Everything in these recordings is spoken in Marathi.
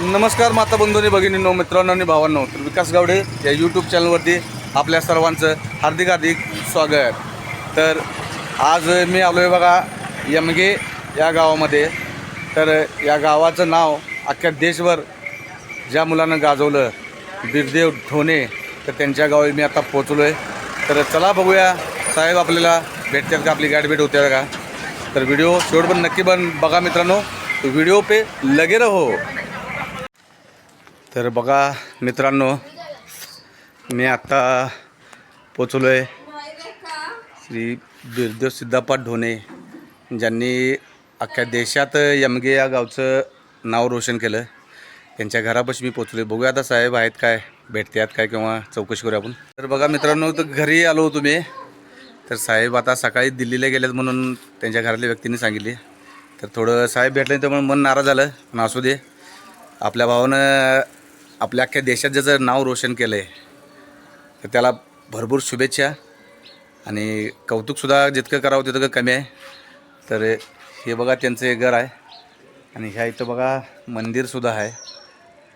नमस्कार माता बंधूंनी भगिनींनो मित्रांनो आणि भावांनो. तर विकास गावडे या यूट्यूब चॅनलवरती आपल्या सर्वांचं हार्दिक हार्दिक स्वागत. तर आज मी आलो आहे बघा यमगे या गावामध्ये. तर या गावाचं नाव अख्ख्या देशभर ज्या मुलानं गाजवलं बिरदेव ठोणे तर त्यांच्या गावी मी आता पोचलो आहे तर चला बघूया साहेब आपल्याला भेटतात का? आपली गाडी भेट होते का तर व्हिडिओ शेवट पण नक्की पण बघा मित्रांनो. व्हिडिओ पे लगे रहो. तर बघा मित्रांनो मी आत्ता पोचलो आहे श्री बिरदेव सिद्धापाठ ढोणे ज्यांनी अख्ख्या देशात यमगे या गावचं नाव रोशन केलं. त्यांच्या घरापाशी मी पोचलो आहे बघूया आता साहेब आहेत काय भेटतात काय किंवा चौकशी करूया आपण. तर बघा मित्रांनो तर घरी आलो होतो मी. तर साहेब आता सकाळी दिल्लीला गेलेत म्हणून त्यांच्या घरातल्या व्यक्तींनी सांगितले. तर थोडं साहेब भेटले त्यामुळे मन नाराज झालं. पण असू दे. आपल्या भावानं आपल्या अख्ख्या देशात ज्याचं नाव रोशन केलं आहे तर त्याला भरपूर शुभेच्छा. आणि कौतुकसुद्धा जितकं करावं तितकं कमी आहे. तर हे बघा त्यांचं एक घर आहे. आणि ह्या इथं बघा मंदिरसुद्धा आहे.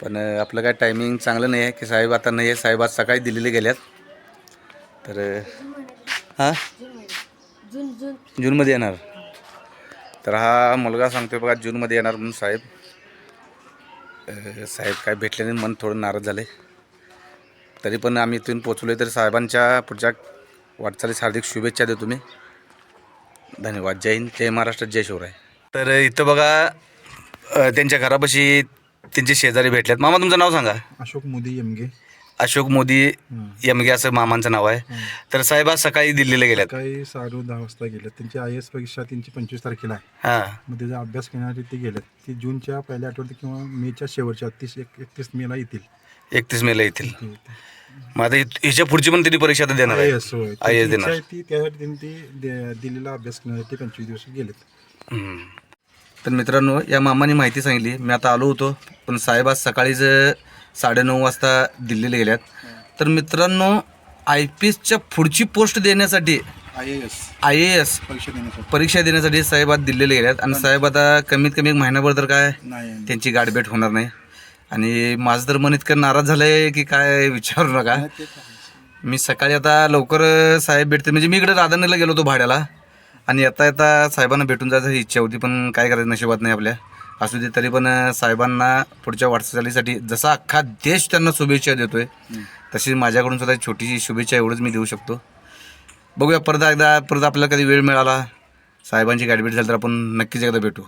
पण आपलं काय टायमिंग चांगलं नाही आहे की साहेब आता नाही आहे. साहेब आज सकाळी दिल्लीला गेल्यात. तर हां? जून जून. जूनमध्ये येणार. तर हा मुलगा सांगतोय बघा जूनमध्ये येणार म्हणून साहेब. साहेब काय भेटले नाही मन थोडं नाराज झाले तरी पण आम्ही इथून पोचलो तर साहेबांच्या पुढच्या वाटचालीस हार्दिक शुभेच्छा देतो मी. धन्यवाद. जय हिंद जय महाराष्ट्र जय शिवराय. तर इथं बघा त्यांच्या घरापाशी त्यांचे शेजारी भेटलेत. मामा तुमचं नाव सांगा. अशोक मोदी यमगे अशोक मोदी यमगे असं मामांचं नाव आहे. तर साहेब आज सकाळी दिल्लीला गेल्यात सकाळी साडे दहा वाजता गेले त्यांची आय एस परीक्षा त्यांची पंचवीस तारखेला आहे. हां. मग त्याचा अभ्यास करण्यासाठी ते गेलेत. ते जूनच्या पहिल्या आठवड्यात किंवा मेच्या शेवटच्या तीस एक एकतीस मेला येतील. एकतीस मेला येतील. मग आता हि- हिच्या पुढची पण त्यांनी परीक्षा आता देणार आय आहे एस आय एस देणार. ती त्यासाठी त्यांनी ते दे- दिल्लीला अभ्यास करण्यासाठी पंचवीस दिवस गेलेत. हम्म. तर मित्रांनो या मामाने माहिती सांगितली. मी आता आलो होतो पण साहेब आज सकाळीच साडेनऊ वाजता दिल्लीला गेल्यात. तर मित्रांनो आय पी एसच्या पुढची पोस्ट देण्यासाठी I S. I A S परीक्षा देण्यासाठी. परीक्षा देण्यासाठी साहेब आज दिल्लीला गेल्यात. आणि साहेब आता कमीत कमी एक महिनाभर तर काय नाही. त्यांची गाठभेट होणार नाही. आणि माझं तर मन इतकं नाराज झालं आहे की काय विचारू नका. मी सकाळी आता लवकर साहेब भेटते म्हणजे मी इकडे राधानगरला गेलो होतो भाड्याला. आणि येता येता साहेबांना भेटून जायचं ही इच्छा होती पण काय करायचं नशिबात नाही आपल्या. असू दे तरी पण साहेबांना पुढच्या वाटचालीसाठी जसा अख्खा देश त्यांना शुभेच्छा देतोय तशी माझ्याकडून सुद्धा छोटीशी शुभेच्छा एवढंच मी देऊ शकतो. बघूया परत एकदा परत आपल्याला कधी वेळ मिळाला साहेबांची गाठभेट झाली तर आपण नक्कीच एकदा भेटू.